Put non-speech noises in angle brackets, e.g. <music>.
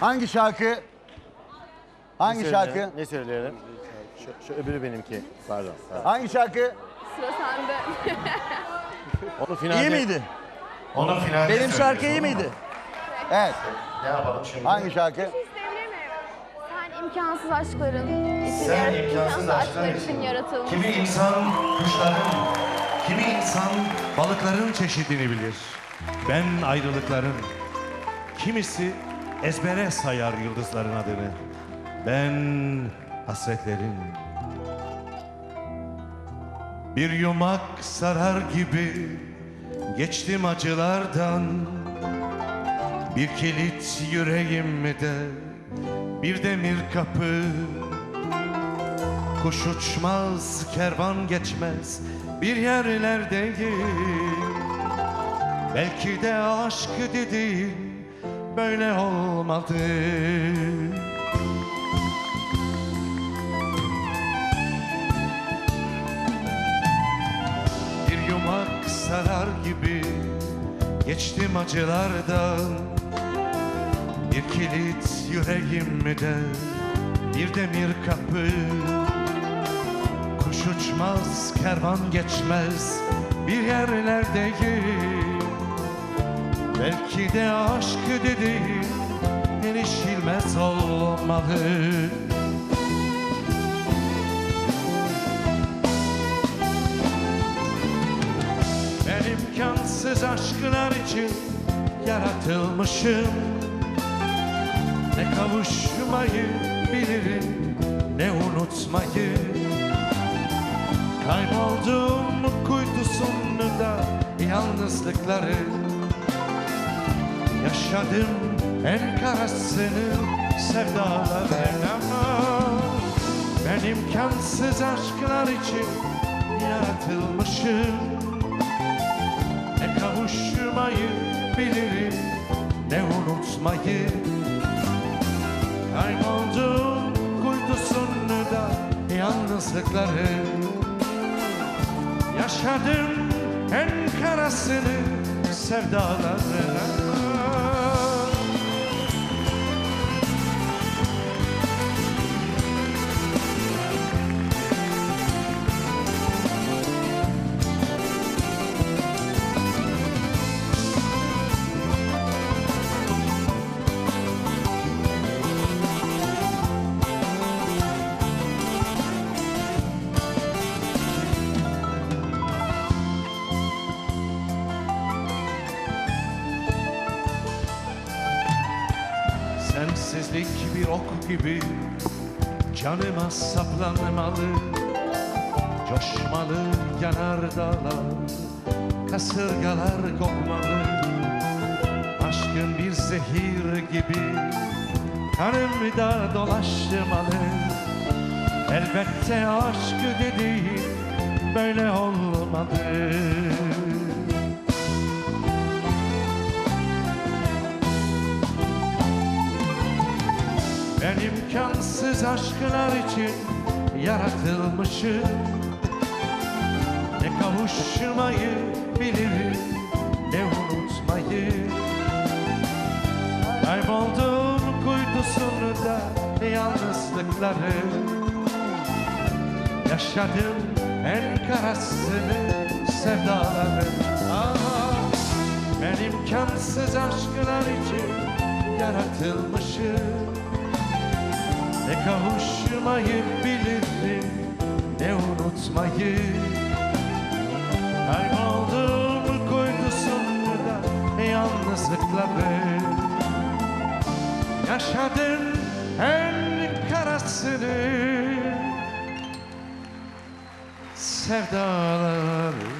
Hangi şarkı? Hangi Ne şarkı? Ne söyleyelim? Şu, şu öbürü benimki. Pardon. pardon. Hangi şarkı? Sıra sende. <laughs> Onu finalde... İyi miydi? Onu finalde Benim şarkı iyi miydi? Evet. Ne yapalım şimdi? Hangi şarkı? Sen imkansız aşkların için, Sen yarat- imkansız aşklar için. yaratılmış. Kimi insan kuşların, kimi insan balıkların çeşidini bilir. Ben ayrılıkların. Kimisi ezbere sayar yıldızların adını. Ben hasretlerin. Bir yumak sarar gibi geçtim acılardan. Bir kilit yüreğimde, bir demir kapı. Kuş uçmaz, kervan geçmez bir yerlerdeyim Belki de aşk dediğin böyle olmadı. Bir yumak sarar gibi geçtim acılardan. Bir kilit yüreğimde bir demir kapı. Kuş uçmaz, kervan geçmez bir yerlerdeyim Belki de aşk dediğin erişilmez olmalı Ben imkansız aşklar için yaratılmışım. Ne kavuşmayı bilirim ne unutmayı. Kayboldum kuytusunda yalnızlıkları Yaşadım en karasını sevdalarına Ben imkansız aşklar için yaratılmışım. Ne kavuşmayı bilirim ne unutmayı. Kayboldum kuytusunda yalnızlıkları. Yaşadım en karasını sevdalarına Sensizlik bir ok gibi canıma saplanmalı. Coşmalı yanar dağlar, kasırgalar kokmalı. Aşkın bir zehir gibi kanımda dolaşmalı. Elbette aşk dediğin böyle olmadı imkansız aşklar için yaratılmışım. Ne kavuşmayı bilirim ne unutmayı. Kayboldum kuytusunda yalnızlıkları. Yaşadım en karasını sevdaları. Aha, Ben imkansız aşklar için yaratılmışım ne kavuşmayı bilirim ne unutmayı. Kayboldum kuytusunda yalnızlıkları Yaşadım en karasını. Sevdaları